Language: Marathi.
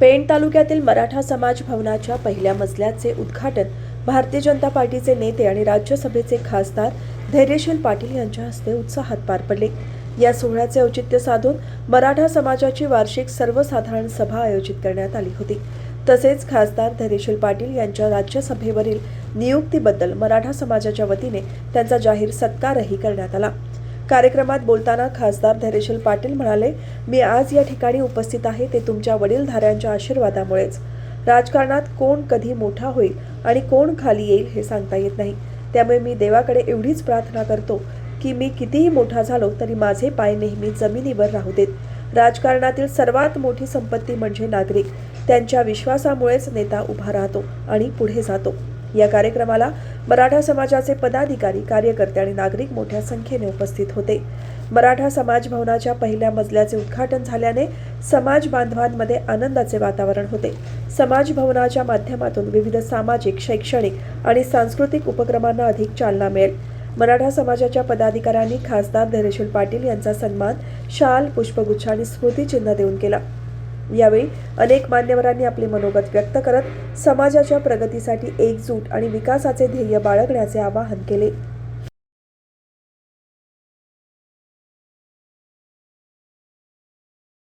पेण तालुक्यातील मराठा समाज भवनाच्या पहिल्या मजल्याचे उद्घाटन भारतीय जनता पार्टीचे नेते आणि राज्यसभेचे खासदार धैर्यशील पाटील यांच्या हस्ते उत्साहात पार पडले. या सोहळ्याचे औचित्य साधून मराठा समाजाची वार्षिक सर्वसाधारण सभा आयोजित करण्यात आली होती. तसेच खासदार धैर्यशील पाटील यांच्या राज्यसभेवरील नियुक्तीबद्दल मराठा समाजाच्या वतीने त्यांचा जाहीर सत्कारही करण्यात आला. कार्यक्रमात बोलताना खासदार धैर्यशील पाटील म्हणाले मी आज या ठिकाणी उपस्थित आहे ते तुमच्या वडीलधाऱ्यांच्या आशीर्वादामुळेच. राजकारणात कोण कधी मोठा होईल आणि कोण खाली येईल हे सांगता येत नाही. त्यामुळे मी देवाकडे एवढीच प्रार्थना करतो की मी कितीही मोठा झालो तरी माझे पाय नेहमी जमिनीवर राहू देत. राजकारणातील सर्वात मोठी संपत्ती म्हणजे नागरिक. त्यांच्या विश्वासामुळेच नेता उभा राहतो आणि पुढे जातो. या कार्यक्रमाला मराठा समाजाचे पदाधिकारी कार्यकर्ते आणि नागरिक मोठ्या संख्येने उपस्थित होते. मराठा समाज भवनाच्या पहिल्या मजल्याचे उद्घाटन झाल्याने समाज बांधवांमध्ये आनंदाचे वातावरण होते. समाज भवनाच्या माध्यमातून विविध सामाजिक शैक्षणिक आणि सांस्कृतिक उपक्रमांना अधिक चालना मिळेल. मराठा समाजाच्या पदाधिकाऱ्यांनी खासदार धैर्यशील पाटील यांचा सन्मान शाल पुष्पगुच्छ आणि स्मृतिचिन्ह देऊन केला. यावेळी अनेक मान्यवरांनी आपले मनोगत व्यक्त करत समाजाच्या प्रगतीसाठी एकजूट आणि विकासाचे ध्येय बाळगण्याचे आवाहन केले.